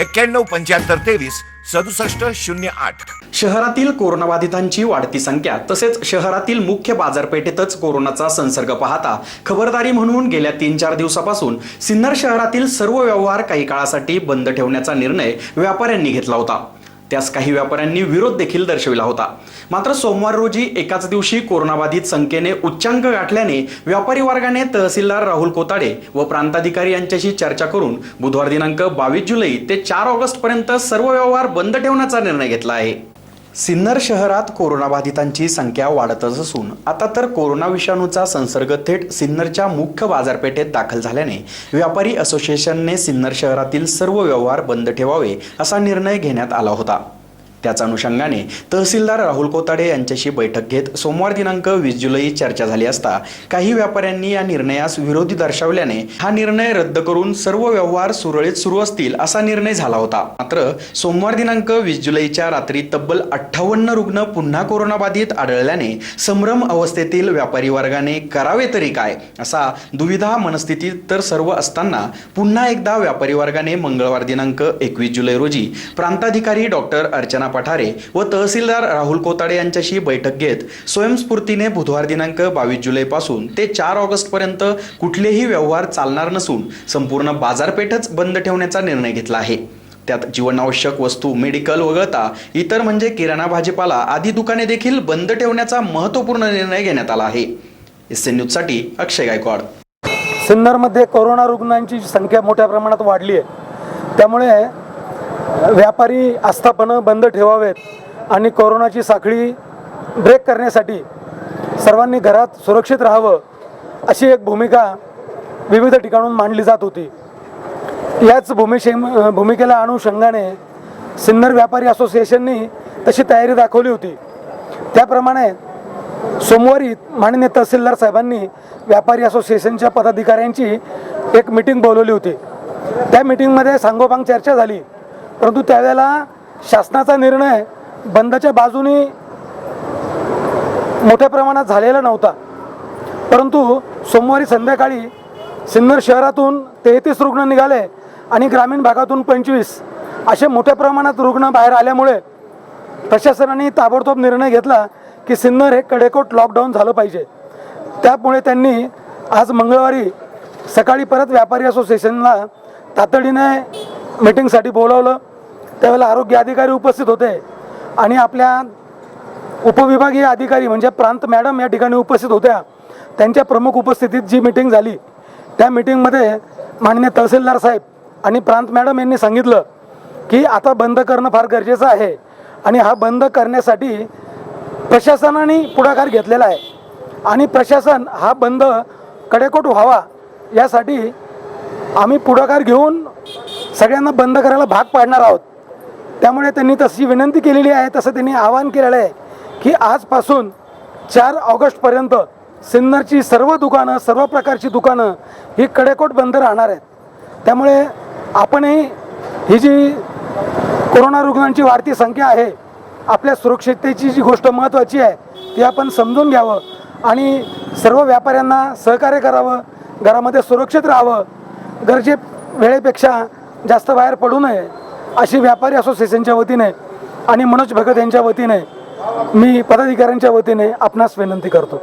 एक्क्याण्णव पंच्याहत्तर तेवीस सदुसष्ट शून्य आठ. शहरातील कोरोनाबाधितांची वाढती संख्या तसेच शहरातील मुख्य बाजारपेठेतच कोरोनाचा संसर्ग पाहता खबरदारी म्हणून गेल्या तीन चार दिवसापासून सिन्नर शहरातील सर्व व्यवहार काही काळासाठी बंद ठेवण्याचा निर्णय व्यापाऱ्यांनी घेतला होता. त्यास काही व्यापाऱ्यांनी विरोध देखील दर्शविला होता. मात्र सोमवार रोजी एकाच दिवशी कोरोनाबाधित संख्येने उच्चांक गाठल्याने व्यापारी वर्गाने तहसीलदार राहुल कोताडे व प्रांताधिकारी यांच्याशी चर्चा करून बुधवार दिनांक बावीस जुलै ते चार ऑगस्ट पर्यंत सर्व व्यवहार बंद ठेवण्याचा निर्णय घेतला आहे. सिन्नर शहरात कोरोनाबाधितांची संख्या वाढतच असून आता तर कोरोना विषाणूचा संसर्ग थेट सिन्नरच्या मुख्य बाजारपेठेत दाखल झाल्याने व्यापारी असोसिएशनने सिन्नर शहरातील सर्व व्यवहार बंद ठेवावे असा निर्णय घेण्यात आला होता. त्याच अनुषंगाने तहसीलदार राहुल कोताडे यांच्याशी बैठक घेत सोमवार दिनांक वीस जुलै चर्चा झाली असता काही व्यापाऱ्यांनी या निर्णयास विरोधी दर्शवल्याने हा निर्णय रद्द करून सर्व व्यवहार सुरळीत सुरू असतील असा निर्णय झाला होता. मात्र सोमवार दिनांक वीस जुलैच्या रात्री तब्बल अठ्ठावन्न रुग्ण पुन्हा कोरोनाबाधित आढळल्याने संभ्रम अवस्थेतील व्यापारी वर्गाने करावे तरी काय असा दुविधा मनस्थितीत तर सर्व असताना पुन्हा एकदा व्यापारी वर्गाने मंगळवार दिनांक एकवीस जुलै रोजी प्रांताधिकारी डॉक्टर अर्चना पठारे व तहसीलदार राहुल कोताडे यांच्याशी बैठक घेत स्वयंस्फूर्तीने बुधवार दिनांक बावीस जुलैपासून ते चार ऑगस्ट पर्यंत कुठलेही व्यवहार चालणार नसून संपूर्ण बाजारपेठच बंद ठेवण्याचा निर्णय घेतला आहे. त्यात जीवनावश्यक वस्तू मेडिकल वगळता इतर म्हणजे किराणा भाजीपाला आदी दुकाने देखील बंद ठेवण्याचा महत्त्वपूर्ण निर्णय घेण्यात आला आहे. एस एन न्यूजसाठी अक्षय गायकवाड. सिन्नरमध्ये कोरोना रुग्णांची संख्या मोठ्या प्रमाणात वाढली आहे. त्यामुळे व्यापारी आस्थापनं बंद ठेवावेत आणि कोरोनाची साखळी ब्रेक करण्यासाठी सर्वांनी घरात सुरक्षित राहावं अशी एक भूमिका विविध ठिकाणून मांडली जात होती. याच भूमिशे भूमिकेला अनुषंगाने सिन्नर व्यापारी असोसिएशननी तशी तयारी दाखवली होती. त्याप्रमाणे सोमवारी माननीय तहसीलदार साहेबांनी व्यापारी असोसिएशनच्या पदाधिकाऱ्यांची एक मिटिंग बोलवली होती. त्या मिटिंगमध्ये सांगोपांग चर्चा झाली. परंतु त्यावेळेला शासनाचा निर्णय बंदच्या बाजूनी मोठ्या प्रमाणात झालेला नव्हता. परंतु सोमवारी संध्याकाळी सिन्नर शहरातून तेहतीस रुग्ण निघाले आणि ग्रामीण भागातून पंचवीस असे मोठ्या प्रमाणात रुग्ण बाहेर आल्यामुळे प्रशासनाने ताबडतोब निर्णय घेतला की सिन्नर हे कडेकोट लॉकडाऊन झालं पाहिजे. त्यामुळे त्यांनी आज मंगळवारी सकाळी परत व्यापारी असोसिएशनला तातडीने मिटिंगसाठी बोलावलं. त्यावेळेला आरोग्य अधिकारी उपस्थित होते. आणि आपल्या उपविभागीय अधिकारी म्हणजे प्रांत मॅडम या ठिकाणी उपस्थित होत्या. त्यांच्या प्रमुख उपस्थितीत जी मिटिंग झाली त्या मिटिंगमध्ये माननीय तहसीलदार साहेब आणि प्रांत मॅडम यांनी सांगितलं की आता बंद करणं फार गरजेचं आहे. आणि हा बंद करण्यासाठी प्रशासनाने पुढाकार घेतलेला आहे. आणि प्रशासन हा बंद कडेकोट व्हावा यासाठी आम्ही पुढाकार घेऊन सगळ्यांना बंद करायला भाग पाडणार आहोत. त्यामुळे त्यांनी तशी विनंती केलेली आहे तसं त्यांनी आवाहन केलेलं आहे की आजपासून चार ऑगस्टपर्यंत सिन्नरची सर्व दुकानं सर्व प्रकारची दुकानं ही कडेकोट बंद राहणार आहेत. त्यामुळे आपणही ही जी कोरोना रुग्णांची वाढती संख्या आहे आपल्या सुरक्षिततेची जी गोष्ट महत्त्वाची आहे ती आपण समजून घ्यावं आणि सर्व व्यापाऱ्यांना सहकार्य करावं घरामध्ये सुरक्षित राहावं. गरजे वेळेपेक्षा जास्त बाहेर पडू नये. अशी व्यापारी असोसिएशनच्या वतीने आणि मनोज भगत यांच्या वतीने मी पदाधिकाऱ्यांच्या वतीने आपणास विनंती करतो.